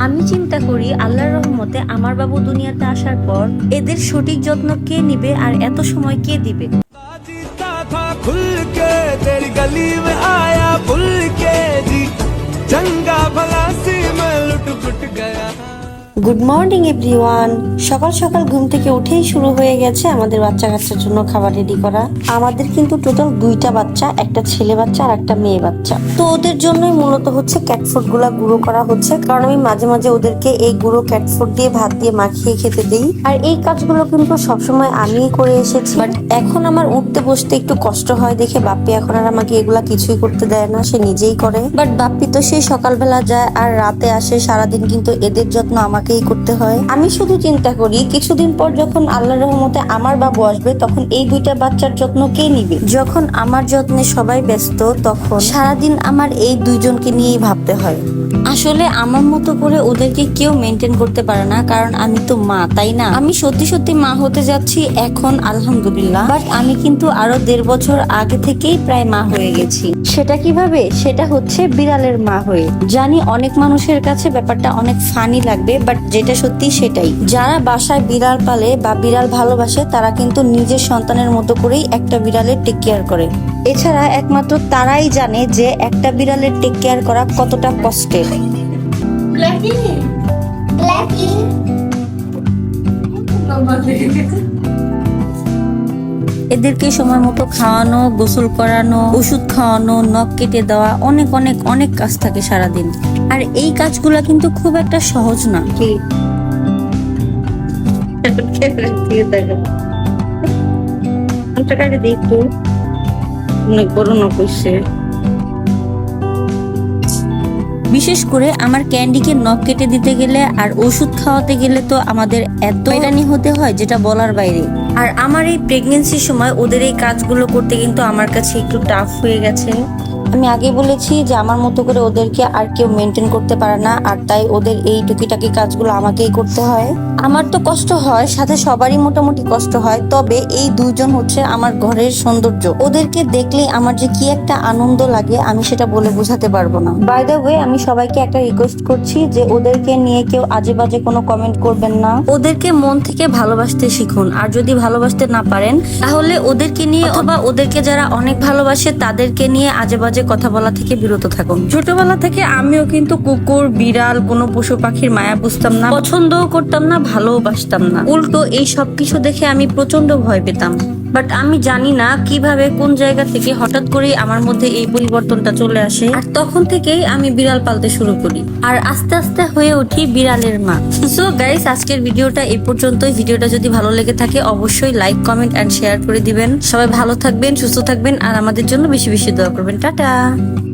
আমি চিন্তা করি আল্লাহর রহমতে আমার বাবু দুনিয়াতে আসার পর এদের সঠিক যত্ন কে নিবে আর এত সময় কে দিবে? গুড মর্নিং এভরিওয়ান সকাল সকাল ঘুম থেকে উঠেই শুরু হয়ে গেছে আমাদের বাচ্চা কাচ্চার জন্য খাবার রেডি করা। আমাদের কিন্তু টোটাল দুইটা বাচ্চা, একটা ছেলে বাচ্চা আর একটা মেয়ে বাচ্চা। তো ওদের জন্যই মূলত হচ্ছে ক্যাট ফুডগুলা গুঁড়ো করা হচ্ছে। কারণ আমি মাঝে মাঝে ওদেরকে এই গুঁড়ো ক্যাট ফুড দিয়ে ভাত দিয়ে মাখিয়ে খেতে দিই। আর এই কাজগুলো কিন্তু সবসময় আমিই করে এসেছি। বাট এখন আমার উঠতে বসতে একটু কষ্ট হয় দেখে বাপ্পি এখন আর আমাকে এগুলা কিছুই করতে দেয় না, সে নিজেই করে। বাট বাপ্পি তো সেই সকালবেলা যায় আর রাতে আসে। সারাদিন কিন্তু এদের যত্ন আমাকেই করতে হয়। আমি শুধু চিন্তা করি, কিছুদিন পর যখন আল্লাহ রহমতে আমার বাবু আসবে, তখন এই দুইটা বাচ্চার যত্ন কে নিবে? যখন আমার যত্নে সবাই ব্যস্ত, তখন সারাদিন আমার এই দুইজনকে নিয়েই ভাবতে হয়। আসলে আমার মতো করে ওদেরকে কেউ মেনটেন করতে পারে না, কারণ আমি তো মা, তাই না? আমি সত্যি সত্যি মা হতে যাচ্ছি এখন, আলহামদুলিল্লাহ। বাট আমি কিন্তু আরও দেড় বছর আগে থেকেই প্রায় মা হয়ে গেছি। সেটা কীভাবে? সেটা হচ্ছে বিড়ালের মা হয়ে। জানি অনেক মানুষের কাছে ব্যাপারটা অনেক ফানি লাগবে বাট যেটা সত্যি সেটাই। যারা বাসায় বিড়াল পালে বা বিড়াল ভালোবাসে, তারা কিন্তু নিজের সন্তানের মতো করেই একটা বিড়ালের টেক কেয়ার করে। এছাড়া একমাত্র তারাই জানে যে একটা বিড়ালের টেক কেয়ার করা কতটা কষ্টের। এদেরকে সময় মতো খাওয়ানো গোসল করানো ওষুধ খাওয়ানো নখ কেটে দেওয়া অনেক অনেক অনেক কাজ থাকে সারাদিন। আর এই কাজগুলা কিন্তু খুব একটা সহজ না। অনেক বড় না কইছে বিশেষ করে আমার ক্যান্ডিকে নখ কেটে দিতে গেলে আর ওষুধ খাওয়াতে গেলে তো আমাদের এত হয়রানি হতে হয় যেটা বলার বাইরে। আর আমার এই প্রেগনেন্সির সময় ওদের এই কাজগুলো করতে কিন্তু আমার কাছে একটু টাফ হয়ে গেছে। আমি আগে বলেছি যে আমার মতো করে ওদেরকে আর কেউ মেনটেন করতে পারে না আর তাই ওদের এই টুকিটাকি কাজগুলো আমাকেই করতে হয়। আমার তো কষ্ট হয় সাথে সবারই মোটামুটি কষ্ট হয় তবে এই দুইজন হচ্ছে আমার ঘরের সৌন্দর্য। ওদেরকে দেখলে আমার যে কি একটা আনন্দ লাগে আমি সেটা বলে বোঝাতে পারব না। বাই দ্য ওয়ে আমি সবাইকে একটা রিকোয়েস্ট করছি যে ওদেরকে নিয়ে কেউ আজে বাজে কোনো কমেন্ট করবেন না। ওদেরকে মন থেকে ভালোবাসতে শিখুন আর যদি ভালোবাসতে না পারেন তাহলে ওদেরকে নিয়ে অথবা ওদেরকে যারা অনেক ভালোবাসে তাদেরকে নিয়ে আজে বাজে কথা বলা থেকে বিরত থাকুন ছোটবেলা থেকে আমিও কিন্তু কুকুর, বিড়াল, কোনো পশু পাখির মায়া বুঝতাম না, পছন্দও করতাম না ভালোবাসতাম না। উল্টো এই সব কিছু দেখে আমি প্রচণ্ড ভয় পেতাম। বাট আমি জানি না কীভাবে, কোন জায়গা থেকে হঠাৎ করেই আমার মধ্যে এই পরিবর্তনটা চলে আসে। আর তখন থেকেই আমি বিড়াল পালতে শুরু করি। আর আস্তে আস্তে হয়ে উঠি বিড়ালের মা। সো গাইস আজকের ভিডিওটা এই পর্যন্তই। ভিডিওটা যদি ভালো লেগে থাকে, অবশ্যই লাইক কমেন্ট অ্যান্ড শেয়ার করে দিবেন। সবাই ভালো থাকবেন, সুস্থ থাকবেন, আর আমাদের জন্য বেশি বেশি দোয়া করবেন। টাটা!